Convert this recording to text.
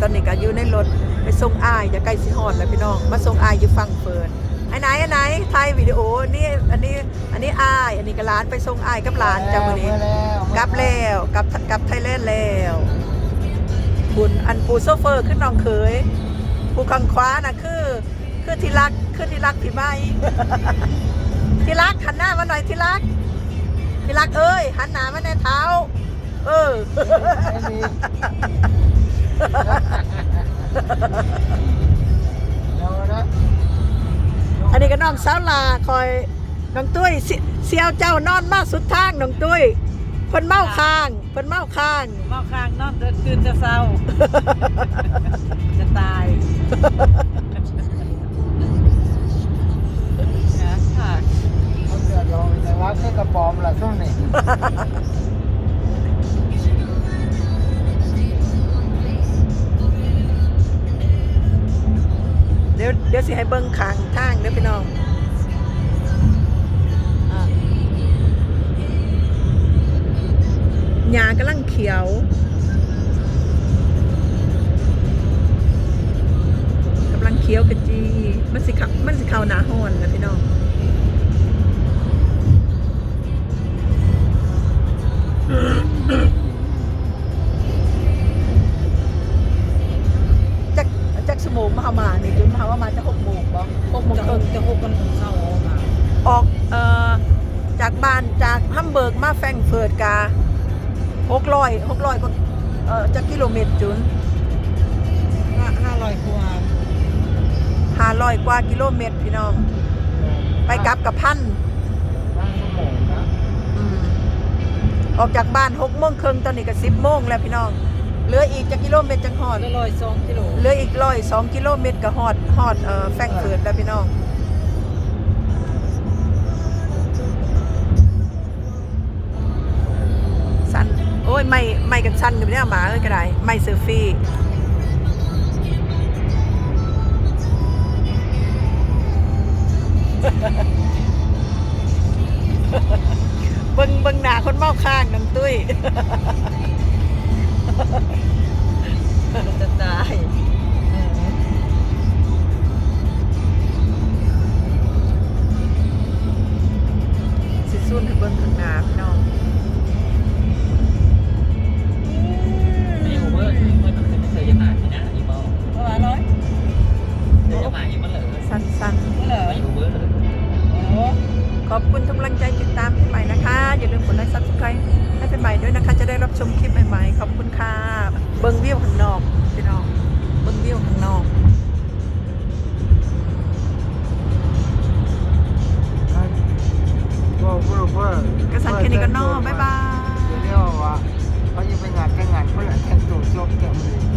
ตอนนี้ก็อยู่ในรถไปส่งอายจะใกล้สิฮอดแล้วพี่น้อง มาส่งอายอยู่ฟังเฟิร์นไอ้ไหนไอ้ไหนถ่ายวิดีโอนี่อันนี้อันนี้อาย อันนี้ก็หลานไปส่งอายกับหลานจ้ามื้อนี้กลับแล้วกลับกลับไทยแลนด์แล้วบุญอันปูโซเฟอร์ขึ้นน้องเคยผู้ขังคว้าน่ะคือ คือที่รักคือที่รักพี่ไม่ที่รักหันหน้ามาหน่อยที่รักที่รักเอ้ยหันหน้ามาในเท้า เออ อันนี้ก็น้องสาวลาคอยน้องตุ้ยเสเสียวเจ้านอนมาสุดทางน้องตุ้ยเพิ่นเมาค้างเพิ่นเมาค้างเมาค้างนอนตื่นจะเศร้า จะตายนะค่ะเขาเดือดร้อนแต่ว่าแค่กระปอมละช่วงนี้ ดี๋ยวสิให้เบิ่งข้างทางเด้อพี่น้องหญ้ากำลังเขียวกำลังเขียวกระจีมันสิขับมันสิเข้าหน้าฮ้อนนะพี่น้อง งมาหามานี่จุนมาหาว่ามาจะหกโมงบ่หกโมงจะคหรึ่กงจะหกกันถึงเศร้าออกมาออกเอ่อจากบ้านจากฮัมเบิร์กมาแฟรงก์เฟิร์ตกาหกร้อยหกร้อยกว่าเอ่อจากกิโลเมตรจุนห้าห้าร้อยกว่าห้าร้อยกว่ากิโลเมตรพี่น้อง ไปกลับกับพันบ้านสมองนะ อืมออกจากบ้านหกโมงครึ่งตอนนี้ก็สิบโมงแล้วพี่น้อง เหลืออีกจากกิโลเมตรจังหอดได้ร้อยสองกิโลเหลืออีกร้อยสองกิโลเมตรก็ฮอดฮอดเอ่อแฟรงก์เฟิร์ตแล้วพี่น้องสั้นโอ้ยไม่ไม่กันสั้นกันไม่ได้เอาหมาเอ้ยก็ได้ไม่เซลฟี่เบิ่งเบิ่งหน้าคนเมาข้างน้องตุ้ย จะตายสิซุ่นให้เบิ่งข้างหน้าพี่น้องไม่โอเวอร์เมื่อคืนไม่เคยจะผ่านที่นะอีบอลเท่าไหร่ร้อยจะผ่านอีมันเหรอสั้นไม่เหรอไม่โอเวอร์โอ้ๆขอบคุณทุกกำลังใจติดตามพี่ใหม่นะคะ อย่าลืมกดไลค์ซับสไครต์ให้พี่ใหม่ด้วยนะคะ จะได้รับชมคลิป เบิ้งวิวข้างนอกพี่น้องเบิ้งวิวข้างนอกว่าเพื่อเพื่อกระสันแค่นี้ก็นอกบ๊ายบาย เดี๋ยวเรียกว่าเขาจะไปงานแต่งงานเพื่อแทนตัวจบเต็มเล